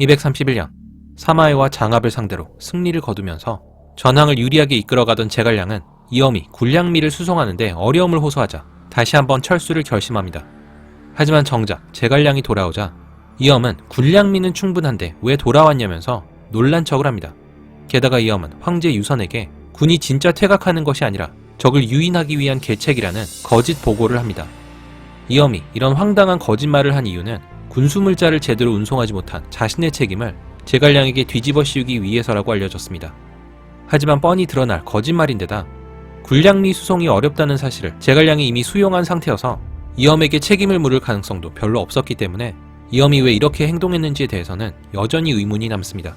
231년 사마해와 장압을 상대로 승리를 거두면서 전황을 유리하게 이끌어가던 제갈량은 이엄이 군량미를 수송하는데 어려움을 호소하자 다시 한번 철수를 결심합니다. 하지만 정작 제갈량이 돌아오자 이엄은 군량미는 충분한데 왜 돌아왔냐면서 놀란 척을 합니다. 게다가 이엄은 황제 유선에게 군이 진짜 퇴각하는 것이 아니라 적을 유인하기 위한 계책이라는 거짓 보고를 합니다. 이엄이 이런 황당한 거짓말을 한 이유는 군수물자를 제대로 운송하지 못한 자신의 책임을 제갈량에게 뒤집어 씌우기 위해서라고 알려졌습니다. 하지만 뻔히 드러날 거짓말인데다 군량미 수송이 어렵다는 사실을 제갈량이 이미 수용한 상태여서 이엄에게 책임을 물을 가능성도 별로 없었기 때문에 이엄이 왜 이렇게 행동했는지에 대해서는 여전히 의문이 남습니다.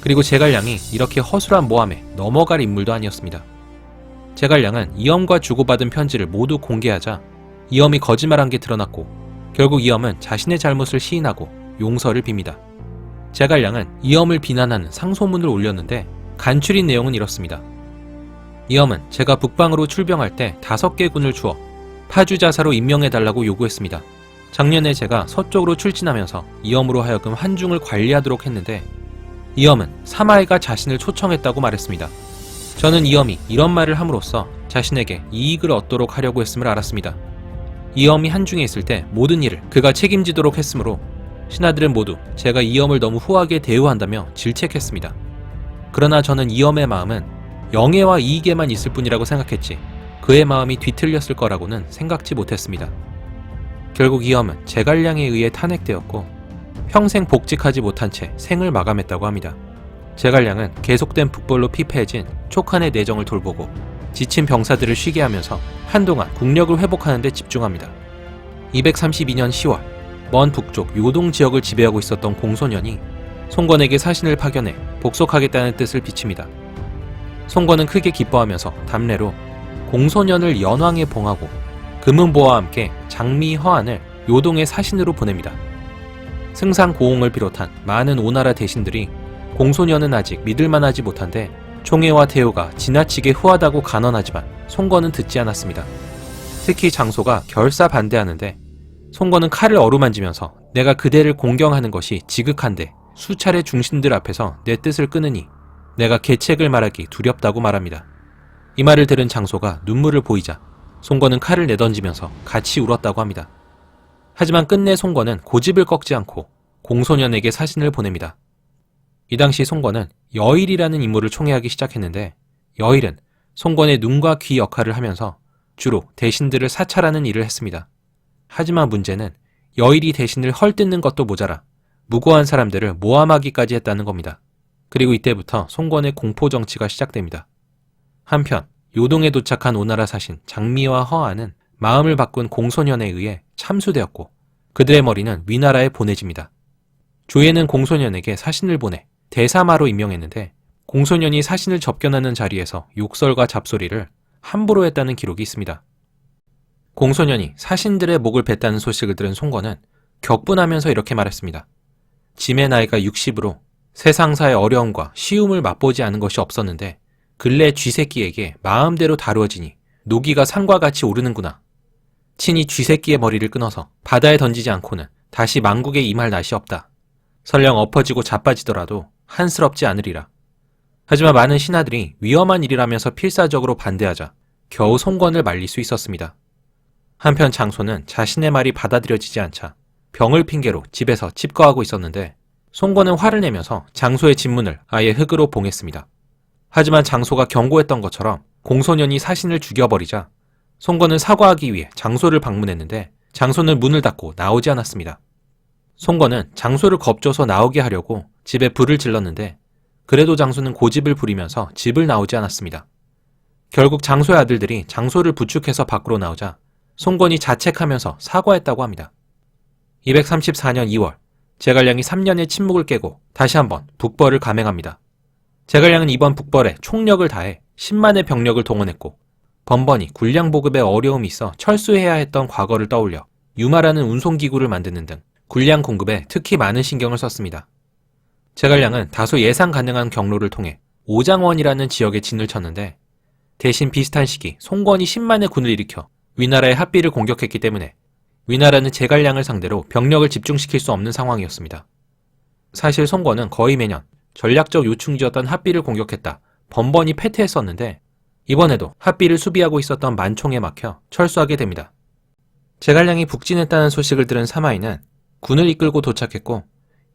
그리고 제갈량이 이렇게 허술한 모함에 넘어갈 인물도 아니었습니다. 제갈량은 이엄과 주고받은 편지를 모두 공개하자 이엄이 거짓말한 게 드러났고 결국 이엄은 자신의 잘못을 시인하고 용서를 빕니다. 제갈량은 이엄을 비난하는 상소문을 올렸는데 간추린 내용은 이렇습니다. 이엄은 제가 북방으로 출병할 때 다섯 개 군을 주어 파주자사로 임명해달라고 요구했습니다. 작년에 제가 서쪽으로 출진하면서 이엄으로 하여금 한중을 관리하도록 했는데 이엄은 사마이가 자신을 초청했다고 말했습니다. 저는 이엄이 이런 말을 함으로써 자신에게 이익을 얻도록 하려고 했음을 알았습니다. 이엄이 한중에 있을 때 모든 일을 그가 책임지도록 했으므로 신하들은 모두 제가 이엄을 너무 후하게 대우한다며 질책했습니다. 그러나 저는 이엄의 마음은 영예와 이익에만 있을 뿐이라고 생각했지 그의 마음이 뒤틀렸을 거라고는 생각지 못했습니다. 결국 이엄은 제갈량에 의해 탄핵되었고 평생 복직하지 못한 채 생을 마감했다고 합니다. 제갈량은 계속된 북벌로 피폐해진 촉한의 내정을 돌보고 지친 병사들을 쉬게 하면서 한동안 국력을 회복하는 데 집중합니다. 232년 10월 먼 북쪽 요동 지역을 지배하고 있었던 공소년이 송건에게 사신을 파견해 복속하겠다는 뜻을 비칩니다. 송건은 크게 기뻐하면서 담례로 공소년을 연왕에 봉하고 금은보와 함께 장미 허안을 요동의 사신으로 보냅니다. 승상 고홍을 비롯한 많은 오나라 대신들이 공소년은 아직 믿을만하지 못한데 총애와 대우가 지나치게 후하다고 간언하지만 송건은 듣지 않았습니다. 특히 장소가 결사 반대하는데 송건은 칼을 어루만지면서 내가 그대를 공경하는 것이 지극한데 수차례 중신들 앞에서 내 뜻을 끊으니 내가 계책을 말하기 두렵다고 말합니다. 이 말을 들은 장소가 눈물을 보이자 송건은 칼을 내던지면서 같이 울었다고 합니다. 하지만 끝내 송건은 고집을 꺾지 않고 공소년에게 사신을 보냅니다. 이 당시 송건은 여일이라는 인물을 총애하기 시작했는데 여일은 송건의 눈과 귀 역할을 하면서 주로 대신들을 사찰하는 일을 했습니다. 하지만 문제는 여일이 대신을 헐뜯는 것도 모자라 무고한 사람들을 모함하기까지 했다는 겁니다. 그리고 이때부터 송건의 공포 정치가 시작됩니다. 한편 요동에 도착한 오나라 사신 장미와 허안은 마음을 바꾼 공소년에 의해 참수되었고 그들의 머리는 위나라에 보내집니다. 조예는 공소년에게 사신을 보내 대사마로 임명했는데 공소년이 사신을 접견하는 자리에서 욕설과 잡소리를 함부로 했다는 기록이 있습니다. 공소년이 사신들의 목을 뱉다는 소식을 들은 송건은 격분하면서 이렇게 말했습니다. 짐의 나이가 60으로 세상사의 어려움과 쉬움을 맛보지 않은 것이 없었는데 근래 쥐새끼에게 마음대로 다루어지니 노기가 산과 같이 오르는구나. 친히 쥐새끼의 머리를 끊어서 바다에 던지지 않고는 다시 망국에 임할 낯이 없다. 설령 엎어지고 자빠지더라도 한스럽지 않으리라. 하지만 많은 신하들이 위험한 일이라면서 필사적으로 반대하자 겨우 송건을 말릴 수 있었습니다. 한편 장소는 자신의 말이 받아들여지지 않자 병을 핑계로 집에서 칩거하고 있었는데 송건은 화를 내면서 장소의 집문을 아예 흙으로 봉했습니다. 하지만 장소가 경고했던 것처럼 공소년이 사신을 죽여버리자 송건은 사과하기 위해 장소를 방문했는데 장소는 문을 닫고 나오지 않았습니다. 송건은 장소를 겁줘서 나오게 하려고 집에 불을 질렀는데 그래도 장소는 고집을 부리면서 집을 나오지 않았습니다. 결국 장소의 아들들이 장소를 부축해서 밖으로 나오자 송건이 자책하면서 사과했다고 합니다. 234년 2월 제갈량이 3년의 침묵을 깨고 다시 한번 북벌을 감행합니다. 제갈량은 이번 북벌에 총력을 다해 10만의 병력을 동원했고 번번이 군량 보급에 어려움이 있어 철수해야 했던 과거를 떠올려 유마라는 운송기구를 만드는 등 군량 공급에 특히 많은 신경을 썼습니다. 제갈량은 다소 예상 가능한 경로를 통해 오장원이라는 지역에 진을 쳤는데 대신 비슷한 시기 송건이 10만의 군을 일으켜 위나라의 합비를 공격했기 때문에 위나라는 제갈량을 상대로 병력을 집중시킬 수 없는 상황이었습니다. 사실 송권은 거의 매년 전략적 요충지였던 합비를 공격했다. 번번이 패퇴했었는데 이번에도 합비를 수비하고 있었던 만총에 막혀 철수하게 됩니다. 제갈량이 북진했다는 소식을 들은 사마이는 군을 이끌고 도착했고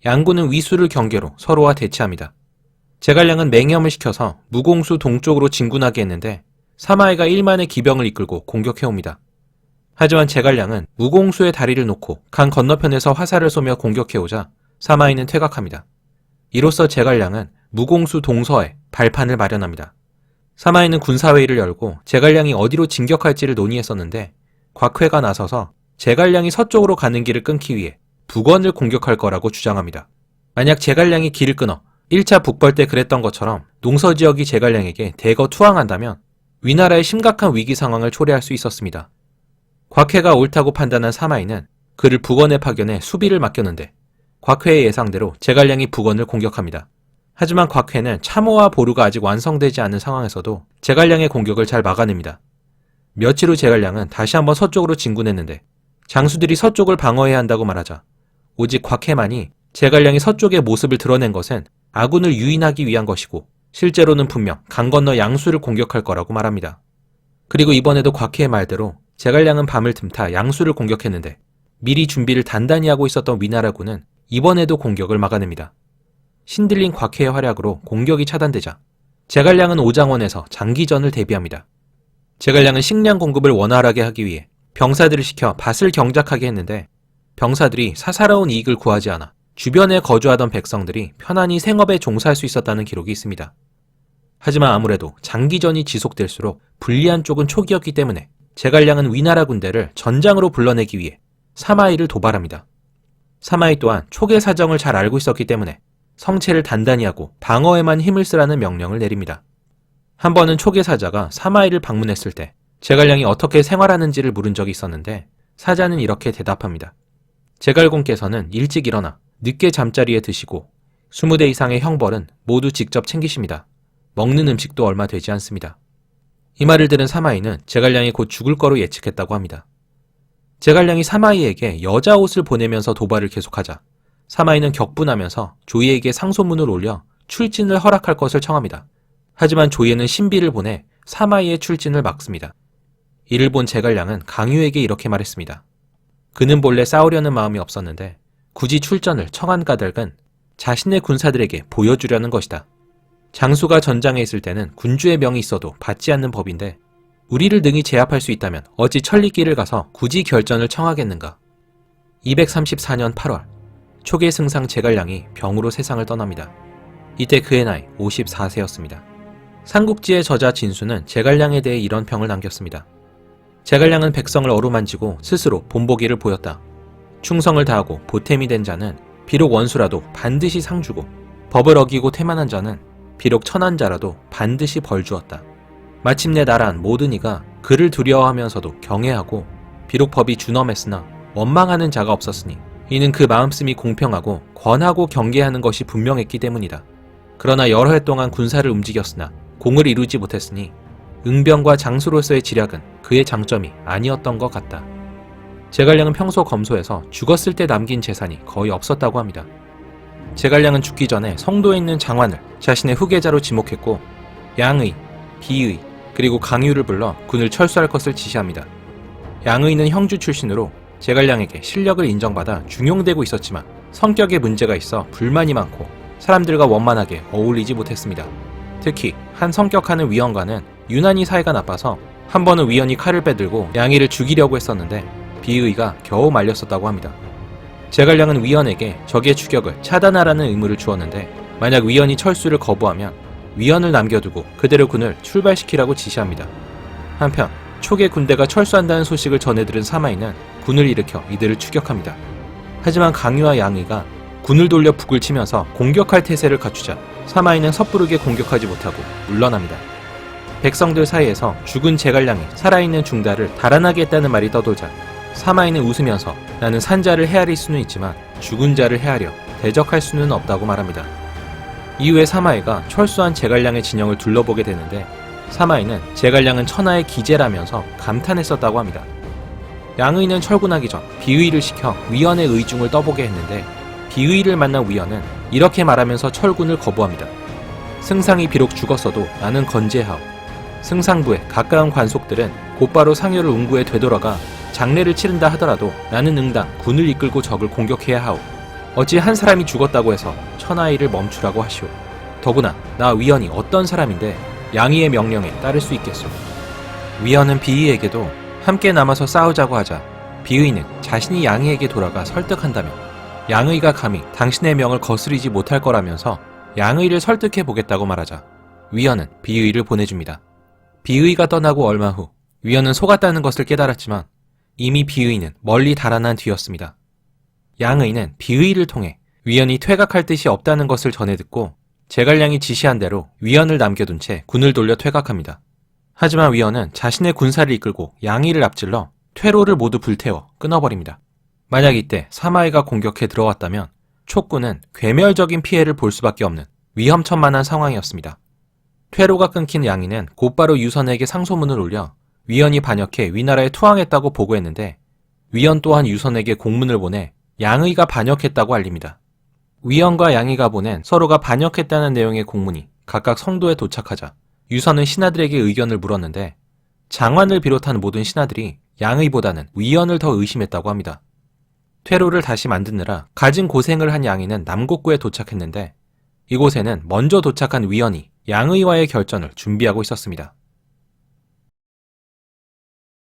양군은 위수를 경계로 서로와 대치합니다. 제갈량은 맹염을 시켜서 무공수 동쪽으로 진군하게 했는데 사마이가 1만의 기병을 이끌고 공격해옵니다. 하지만 제갈량은 무공수의 다리를 놓고 강 건너편에서 화살을 쏘며 공격해오자 사마이는 퇴각합니다. 이로써 제갈량은 무공수 동서에 발판을 마련합니다. 사마이는 군사회의를 열고 제갈량이 어디로 진격할지를 논의했었는데 곽회가 나서서 제갈량이 서쪽으로 가는 길을 끊기 위해 북원을 공격할 거라고 주장합니다. 만약 제갈량이 길을 끊어 1차 북벌 때 그랬던 것처럼 농서 지역이 제갈량에게 대거 투항한다면 위나라의 심각한 위기 상황을 초래할 수 있었습니다. 곽회가 옳다고 판단한 사마이는 그를 북원에 파견해 수비를 맡겼는데 곽회의 예상대로 제갈량이 북원을 공격합니다. 하지만 곽회는 참호와 보루가 아직 완성되지 않은 상황에서도 제갈량의 공격을 잘 막아냅니다. 며칠 후 제갈량은 다시 한번 서쪽으로 진군했는데 장수들이 서쪽을 방어해야 한다고 말하자 오직 곽해만이 제갈량이 서쪽의 모습을 드러낸 것은 아군을 유인하기 위한 것이고 실제로는 분명 강 건너 양수를 공격할 거라고 말합니다. 그리고 이번에도 곽해의 말대로 제갈량은 밤을 틈타 양수를 공격했는데 미리 준비를 단단히 하고 있었던 위나라군은 이번에도 공격을 막아냅니다. 신들린 곽해의 활약으로 공격이 차단되자 제갈량은 오장원에서 장기전을 대비합니다. 제갈량은 식량 공급을 원활하게 하기 위해 병사들을 시켜 밭을 경작하게 했는데 병사들이 사사로운 이익을 구하지 않아 주변에 거주하던 백성들이 편안히 생업에 종사할 수 있었다는 기록이 있습니다. 하지만 아무래도 장기전이 지속될수록 불리한 쪽은 촉이었기 때문에 제갈량은 위나라 군대를 전장으로 불러내기 위해 사마이를 도발합니다. 사마이 또한 촉의 사정을 잘 알고 있었기 때문에 성체를 단단히 하고 방어에만 힘을 쓰라는 명령을 내립니다. 한 번은 촉의 사자가 사마이를 방문했을 때 제갈량이 어떻게 생활하는지를 물은 적이 있었는데 사자는 이렇게 대답합니다. 제갈공께서는 일찍 일어나 늦게 잠자리에 드시고 20대 이상의 형벌은 모두 직접 챙기십니다. 먹는 음식도 얼마 되지 않습니다. 이 말을 들은 사마이는 제갈량이 곧 죽을 거로 예측했다고 합니다. 제갈량이 사마이에게 여자 옷을 보내면서 도발을 계속하자 사마이는 격분하면서 조이에게 상소문을 올려 출진을 허락할 것을 청합니다. 하지만 조이는 신비를 보내 사마이의 출진을 막습니다. 이를 본 제갈량은 강유에게 이렇게 말했습니다. 그는 본래 싸우려는 마음이 없었는데 굳이 출전을 청한 까닭은 자신의 군사들에게 보여주려는 것이다. 장수가 전장에 있을 때는 군주의 명이 있어도 받지 않는 법인데 우리를 능히 제압할 수 있다면 어찌 천리길을 가서 굳이 결전을 청하겠는가. 234년 8월 초계 승상 제갈량이 병으로 세상을 떠납니다. 이때 그의 나이 54세였습니다. 삼국지의 저자 진수는 제갈량에 대해 이런 평을 남겼습니다. 제갈량은 백성을 어루만지고 스스로 본보기를 보였다. 충성을 다하고 보탬이 된 자는 비록 원수라도 반드시 상 주고 법을 어기고 태만한 자는 비록 천한 자라도 반드시 벌 주었다. 마침내 나란 모든 이가 그를 두려워하면서도 경외하고 비록 법이 준엄했으나 원망하는 자가 없었으니 이는 그 마음씀이 공평하고 권하고 경계하는 것이 분명했기 때문이다. 그러나 여러 해 동안 군사를 움직였으나 공을 이루지 못했으니 응병과 장수로서의 지략은 그의 장점이 아니었던 것 같다. 제갈량은 평소 검소해서 죽었을 때 남긴 재산이 거의 없었다고 합니다. 제갈량은 죽기 전에 성도에 있는 장관을 자신의 후계자로 지목했고 양의, 비의, 그리고 강유를 불러 군을 철수할 것을 지시합니다. 양의는 형주 출신으로 제갈량에게 실력을 인정받아 중용되고 있었지만 성격에 문제가 있어 불만이 많고 사람들과 원만하게 어울리지 못했습니다. 특히 한 성격하는 위원과는 유난히 사이가 나빠서 한 번은 위원이 칼을 빼들고 양이를 죽이려고 했었는데 비의가 겨우 말렸었다고 합니다. 제갈량은 위원에게 적의 추격을 차단하라는 의무를 주었는데 만약 위원이 철수를 거부하면 위원을 남겨두고 그대로 군을 출발시키라고 지시합니다. 한편 촉의 군대가 철수한다는 소식을 전해들은 사마이는 군을 일으켜 이들을 추격합니다. 하지만 강유와 양의가 군을 돌려 북을 치면서 공격할 태세를 갖추자 사마이는 섣부르게 공격하지 못하고 물러납니다. 백성들 사이에서 죽은 제갈량이 살아있는 중다를 달아나게 했다는 말이 떠돌자 사마이는 웃으면서 나는 산자를 헤아릴 수는 있지만 죽은 자를 헤아려 대적할 수는 없다고 말합니다. 이후에 사마이가 철수한 제갈량의 진영을 둘러보게 되는데 사마이는 제갈량은 천하의 기재라면서 감탄했었다고 합니다. 양의는 철군하기 전 비의를 시켜 위원의 의중을 떠보게 했는데 비의를 만난 위원은 이렇게 말하면서 철군을 거부합니다. 승상이 비록 죽었어도 나는 건재하오. 승상부의 가까운 관속들은 곧바로 상여를 운구에 되돌아가 장례를 치른다 하더라도 나는 응당 군을 이끌고 적을 공격해야 하오. 어찌 한 사람이 죽었다고 해서 천하의를 멈추라고 하시오. 더구나 나 위원이 어떤 사람인데 양의의 명령에 따를 수 있겠소. 위원은 비의에게도 함께 남아서 싸우자고 하자 비의는 자신이 양의에게 돌아가 설득한다며 양의가 감히 당신의 명을 거스르지 못할 거라면서 양의를 설득해 보겠다고 말하자 위원은 비의를 보내줍니다. 비의가 떠나고 얼마 후 위원은 속았다는 것을 깨달았지만 이미 비의는 멀리 달아난 뒤였습니다. 양의는 비의를 통해 위원이 퇴각할 뜻이 없다는 것을 전해 듣고 제갈량이 지시한 대로 위원을 남겨둔 채 군을 돌려 퇴각합니다. 하지만 위원은 자신의 군사를 이끌고 양의를 앞질러 퇴로를 모두 불태워 끊어버립니다. 만약 이때 사마이가 공격해 들어왔다면 촉군은 괴멸적인 피해를 볼 수밖에 없는 위험천만한 상황이었습니다. 퇴로가 끊긴 양의는 곧바로 유선에게 상소문을 올려 위원이 반역해 위나라에 투항했다고 보고했는데 위원 또한 유선에게 공문을 보내 양의가 반역했다고 알립니다. 위원과 양의가 보낸 서로가 반역했다는 내용의 공문이 각각 성도에 도착하자 유선은 신하들에게 의견을 물었는데 장관을 비롯한 모든 신하들이 양의보다는 위원을 더 의심했다고 합니다. 퇴로를 다시 만드느라 가진 고생을 한 양의는 남곡구에 도착했는데 이곳에는 먼저 도착한 위원이 양의와의 결전을 준비하고 있었습니다.